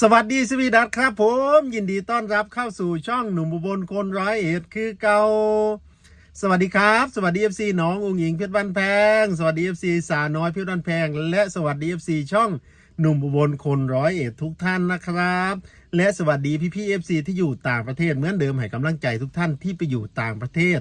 สวัสดีสวีดัตครับผม ยินดีต้อนรับเข้าสู่ช่องหนุ่มบุบลคนร้อยเอ็ดคือเกาสวัสดีครับ สวัสดีเอฟซีน้ององหญิงเพชรบ้านแพง สวัสดีเอฟซีสาวน้อยเพชรบ้านแพง และสวัสดีเอฟซีช่องหนุ่มบุบลคนร้อยเอ็ดทุกท่านนะครับและสวัสดีพี่พี่เอฟซีที่อยู่ต่างประเทศเหมือนเดิมให้กำลังใจทุกท่านที่ไปอยู่ต่างประเทศ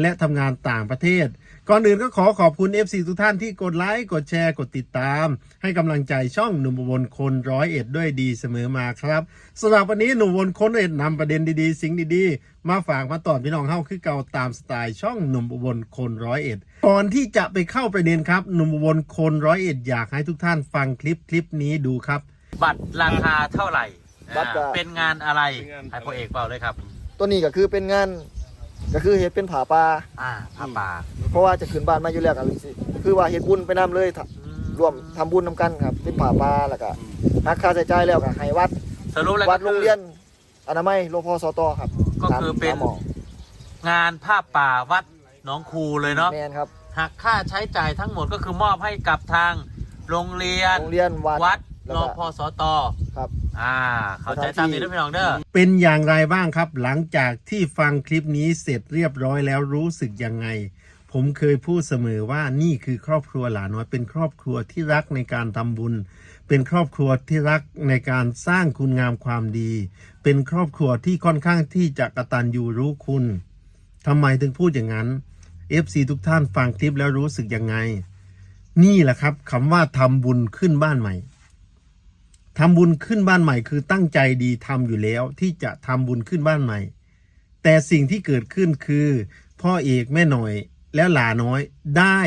และทำงานต่างประเทศ ก่อนอื่นก็ขอขอบคุณ FC ทุกท่านที่กดไลค์กดแชร์กดติดตาม ให้กำลังใจช่องหนุ่มบลคนร้อยเอ็ดด้วยดีเสมอมาครับสำหรับวันนี้หนุ่มบลคนร้อยเอ็ดนำประเด็นดีๆ สิ่งดีๆ มาฝากมาตอนพี่น้องเฮาคือเก่าตามสไตล์ช่องหนุ่มบลคนร้อยเอ็ดก่อนที่จะไปเข้าประเด็นครับหนุ่มบลคนร้อยเอ็ดอยากให้ทุกท่านฟังคลิปคลิปนี้ดูครับ บัตรราคาเท่าไหร่ บัตรก็อ่าเป็นงานอะไรเป็นงานอะไรให้พ่อเอกเปล่าเลยครับ ตัวนี้ก็คือเป็นงาน ก็คือเฮ็ดเป็นผาปลาอ่าผ้าป่าเพราะว่าจะขึ้นบ้านมาอยู่แล้วครับสิคือว่าเฮ็ดบุญไปนํเลยทะอืร่วมทำบุญนํกันครับเป็นผาปลาแล้วก็หักค่าใช้จ่ายแล้วก็ให้วัดสรุปแล้ววัดก็โรงคือ เรียนอนามัยโรงพอสตครับก็คือเป็น ตามหมองงานผ้าป่าวัดหนองคูเลยเนาะแมนครับหักค่าใช้จ่ายทั้งหมดก็คือมอบให้กับทางโรงเรียน โรงเรียนวัดวัดแล้วรก็พสต ครับ อ่า เขาใจตามนี้ด้วยพี่น้องเด้อเป็นอย่างไรบ้างครับ หลังจากที่ฟังคลิปนี้เสร็จเรียบร้อยแล้วรู้สึกยังไง ผมเคยพูดเสมอว่านี่คือครอบครัวหลาน้อยเป็นครอบครัวที่รักในการทำบุญ เป็นครอบครัวที่รักในการสร้างคุณงามความดี เป็นครอบครัวที่ค่อนข้างที่จะกระตันยูรู้คุณทำไมถึงพูดอย่างนั้น FC ทุกท่านฟังคลิปแล้วรู้สึกยังไง นี่แหละครับคำว่าทำบุญขึ้นบ้านใหม่ ทำบุญขึ้นบ้านใหม่ คือตั้งใจดีทำอยู่แล้วที่จะทำบุญขึ้นบ้านใหม่ แต่สิ่งที่เกิดขึ้นคือ พ่อเอกแม่หน่อยแล้วหลาน้อยได้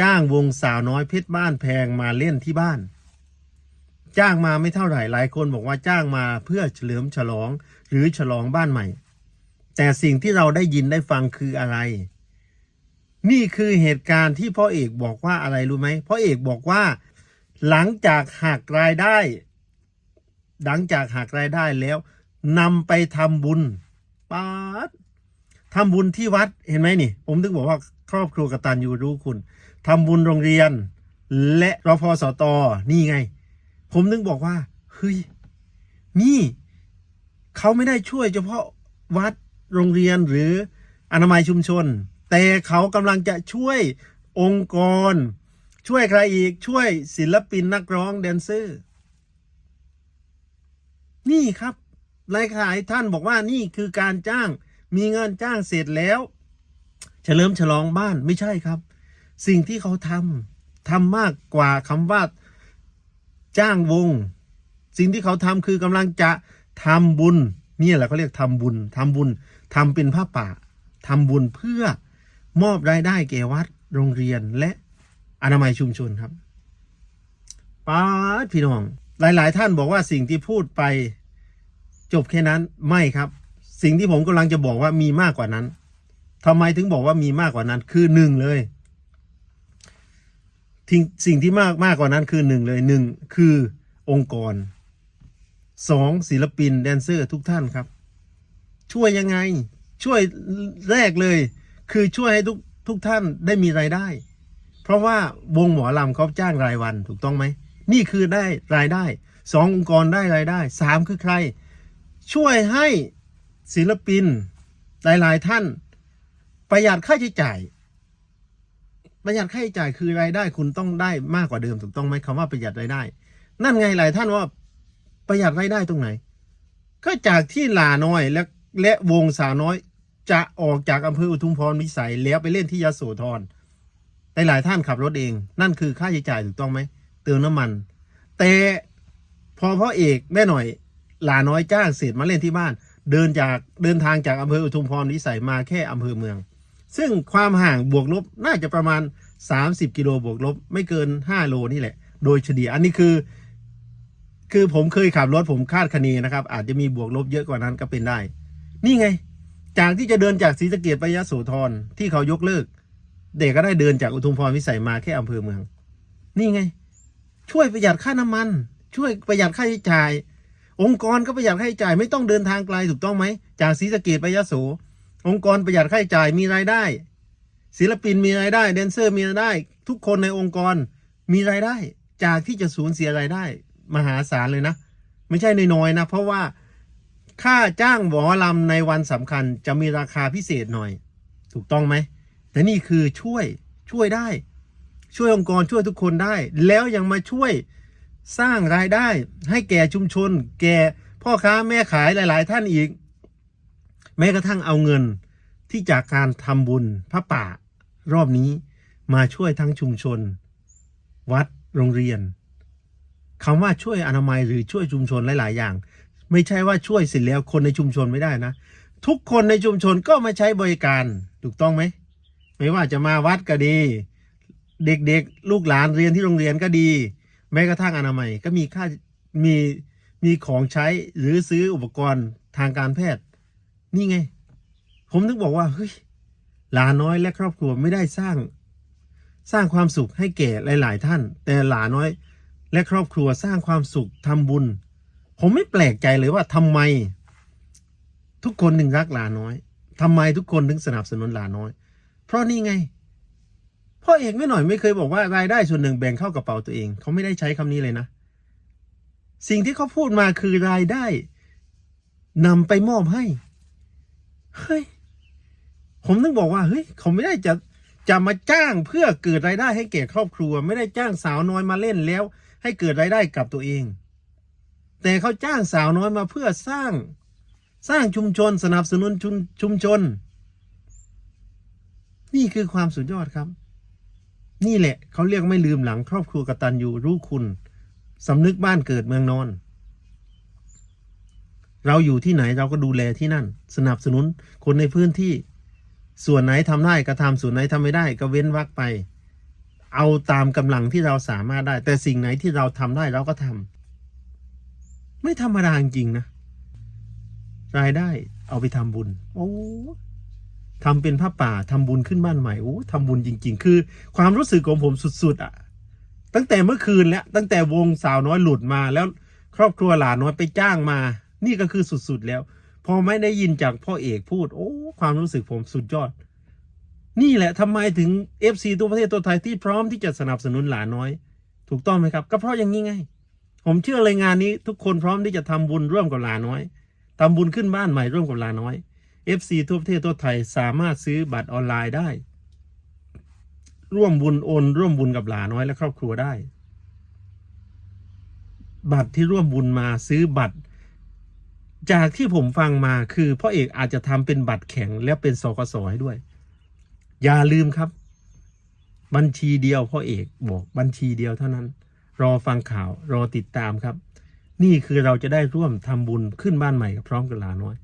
จ้างวงสาวน้อยเพชรบ้านแพงมาเล่นที่บ้าน จ้างมาไม่เท่าไหร่หลายคนบอกว่าจ้างมาเพื่อเฉลิมฉลองหรือฉลองบ้านใหม่ แต่สิ่งที่เราได้ยินได้ฟังคืออะไร นี่คือเหตุการณ์ที่พ่อเอกบอกว่าอะไรรู้ไหมพ่อเอกบอกว่า หลังจากหักรายได้ หลังจากหักรายได้แล้วนำไปทำบุญปาดทำบุญที่วัดเห็นไหมนี่ ผมถึงบอกว่าครอบครัวกตัญญูรู้คุณทำบุญโรงเรียน และรพสตนี่ไง ผมถึงบอกว่าเฮ้ยนี่เขาไม่ได้ช่วยเฉพาะวัดโรงเรียนหรืออนามัยชุมชน แต่เขากำลังจะช่วยองค์กร ช่วยใครอีกช่วยศิลปินนักร้องแดนเซอร์ นี่ครับหลายหลายท่านบอกว่านี่คือการจ้างมีเงินจ้างเสร็จแล้ว เฉลิมฉลองบ้านไม่ใช่ครับ สิ่งที่เขาทำทำมากกว่าคำว่าจ้างวง สิ่งที่เขาทำคือกำลังจะทำบุญนี่แหละเขาเรียกทำบุญทำบุญทำเป็นผ้าป่าทำบุญเพื่อมอบรายได้แก่วัดโรงเรียนและอนามัยชุมชนครับป้าพี่น้อง หลาย ๆ ท่านบอกว่าสิ่งที่พูดไปจบแค่นั้นไม่ครับ สิ่งที่ผมกำลังจะบอกว่ามีมากกว่านั้นทำไมถึงบอกว่ามีมากกว่านั้น คือหนึ่งเลยทิ้งสิ่งที่มากมากกว่านั้นคือหนึ่งเลยหนึ่งคือองค์กรสองศิลปินแดนเซอร์ทุกท่านครับ ช่วยยังไง ช่วยแรกเลย คือช่วยให้ทุกทุกท่านได้มีรายได้ เพราะว่าวงหมอลำเขาจ้างรายวันถูกต้องไหม นี่คือได้รายได้สององค์กรได้รายได้สามคือใคร ช่วยให้ศิลปินหลายๆท่าน ประหยัดค่าใช้จ่าย ประหยัดค่าใช้จ่ายคือรายได้คุณต้องได้มากกว่าเดิมถูกต้องไหมคำว่าประหยัดรายได้ นั่นไงหลายท่านว่าประหยัดรายได้ตรงไหน ก็จากที่หลาน้อยและและวงสาวน้อยจะออกจากอำเภออุทุมพรวิสัยแล้วไปเล่นที่ยโสธรหลายๆท่านขับรถเอง นั่นคือค่าใช้จ่ายถูกต้องไหม เติมน้ำมัน แต่พอพ่อเอกแม่หน่อยหลาน้อยจ้างเสร็จมาเล่นที่บ้าน เดินจากเดินทางจากอำเภออุทุมพรวิสัยมาแค่อำเภอเมือง ซึ่งความห่างบวกลบน่าจะประมาณ 30 กิโลบวกลบ ไม่เกิน 5 โลนี่แหละ โดยเฉลี่ยอันนี้คือ คือผมเคยขับรถผมคาดคะเนนะครับ อาจจะมีบวกลบเยอะกว่านั้นก็เป็นได้ นี่ไง จากที่จะเดินจากศรีสะเกดไปยะโสธรที่เขายกเลิก เด็กก็ได้เดินจากอุทุมพรวิสัยมาแค่อำเภอเมือง นี่ไง ช่วยประหยัดค่าน้ำมัน ช่วยประหยัดค่าใช้จ่าย องค์กรก็ประหยัดค่าใช้จ่ายไม่ต้องเดินทางไกลถูกต้องไหมจากศรีสะเกดไปยะโสองค์กรประหยัดค่าใช้จ่ายมีรายได้ ศิลปินมีรายได้แดนเซอร์มีรายได้ ทุกคนในองค์กรมีรายได้ จากที่จะสูญเสียรายได้ มหาศาลเลยนะ ไม่ใช่น้อยๆนะ เพราะว่าค่าจ้างหมอลำในวันสำคัญจะมีราคาพิเศษหน่อย ถูกต้องไหมแต่นี่คือช่วยช่วยได้ ช่วยองค์กรช่วยทุกคนได้ แล้วยังมาช่วยสร้างรายได้ให้แก่ชุมชน แก่พ่อค้าแม่ขายหลาย ๆ ท่านอีก แม้กระทั่งเอาเงินที่จากการทำบุญพระป่ารอบนี้มาช่วยทั้งชุมชน วัดโรงเรียนคำว่าช่วยอนามัยหรือช่วยชุมชนหลาย ๆ อย่าง ไม่ใช่ว่าช่วยเสร็จแล้วคนในชุมชนไม่ได้นะ ทุกคนในชุมชนก็มาใช้บริการถูกต้องไหม ไม่ว่าจะมาวัดก็ดี เด็กๆ ลูกหลานเรียนที่โรงเรียนก็ดี แม้กระทั่งอนามัยก็มีค่ามีมีของใช้หรือซื้ออุปกรณ์ทางการแพทย์ นี่ไง ผมถึงบอกว่าเฮ้ยหลานน้อยและครอบครัวไม่ได้สร้าง สร้างความสุขให้แก่หลาย ๆ ท่าน แต่หลานน้อยและครอบครัวสร้างความสุขทำบุญ ผมไม่แปลกใจเลยว่าทำไม ทุกคนถึงรักหลานน้อยทำไมทุกคนถึงสนับสนุนหลานน้อย เพราะนี่ไง พ่อเอกไม่หน่อยไม่เคยบอกว่ารายได้ส่วนหนึ่งแบ่งเข้ากระเป๋าตัวเอง เขาไม่ได้ใช้คำนี้เลยนะ สิ่งที่เขาพูดมาคือรายได้นำไปมอบให้ เฮ้ย ผมต้องบอกว่าเฮ้ยเขาไม่ได้จะจะมาจ้างเพื่อเกิดรายได้ให้แก่ครอบครัว ไม่ได้จ้างสาวน้อยมาเล่นแล้ว ให้เกิดรายได้กับตัวเอง แต่เขาจ้างสาวน้อยมาเพื่อสร้างสร้างชุมชนสนับสนุนชุมชุมชนนี่คือความสุดยอดครับ นี่แหละเขาเรียกไม่ลืมหลังครอบครัวกตัญญูรู้คุณสำนึกบ้านเกิดเมืองนอน เราอยู่ที่ไหนเราก็ดูแลที่นั่น สนับสนุนคนในพื้นที่ ส่วนไหนทำได้ก็ทำส่วนไหนทำไม่ได้ก็เว้นวรรคไป เอาตามกำลังที่เราสามารถได้ แต่สิ่งไหนที่เราทำได้เราก็ทำไม่ธรรมดาจริงๆนะ รายได้เอาไปทำบุญ โอ้ ทำเป็นผ้าป่าทำบุญขึ้นบ้านใหม่โอ้ทำบุญจริง ๆ คือ ความรู้สึกของผมสุด ๆ อะ ตั้งแต่เมื่อคืนแล้วตั้งแต่วงสาวน้อยหลุดมา แล้วครอบครัวหลานน้อยไปจ้างมา นี่ก็คือสุดๆแล้ว พอไม่ได้ยินจากพ่อเอกพูด โอ้ความรู้สึกผมสุดยอด นี่แหละทำไมถึง FC ตัวประเทศตัวไทยที่พร้อมที่จะสนับสนุนหลานน้อย ถูกต้องไหมครับ ก็เพราะอย่างนี้ไง ผมเชื่อเลยงานนี้ ทุกคนพร้อมที่จะทำบุญร่วมกับหลานน้อยทำบุญขึ้นบ้านใหม่ร่วมกับหลานน้อย FC ทั่วประเทศทั่วไทยสามารถซื้อบัตรออนไลน์ได้ ร่วมบุญโอนร่วมบุญกับหลาน้อยและครอบครัวได้ บัตรที่ร่วมบุญมาซื้อบัตร จากที่ผมฟังมาคือพ่อเอกอาจจะทำเป็นบัตรแข็งและเป็นสกสให้ด้วย อย่าลืมครับ บัญชีเดียวพ่อเอกบอกบัญชีเดียวเท่านั้น รอฟังข่าวรอติดตามครับ นี่คือเราจะได้ร่วมทำบุญขึ้นบ้านใหม่กับพร้อมกับหลาน้อย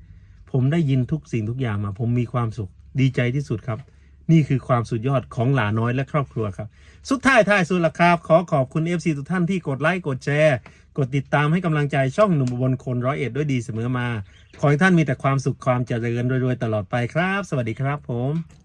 ผมได้ยินทุกสิ่งทุกอย่างมา ผมมีความสุขดีใจที่สุดครับ นี่คือความสุดยอดของหลานน้อยและครอบครัวครับ สุดท้ายท้ายสุดละครับ ขอขอบคุณ FC ทุกท่านที่กดไลค์กดแชร์ กดติดตามให้กำลังใจช่องหนุ่มบนคนร้อยเอ็ดด้วยดีเสมอมา ขอให้ท่านมีแต่ความสุขความเจริญรวยๆตลอดไปครับ สวัสดีครับผม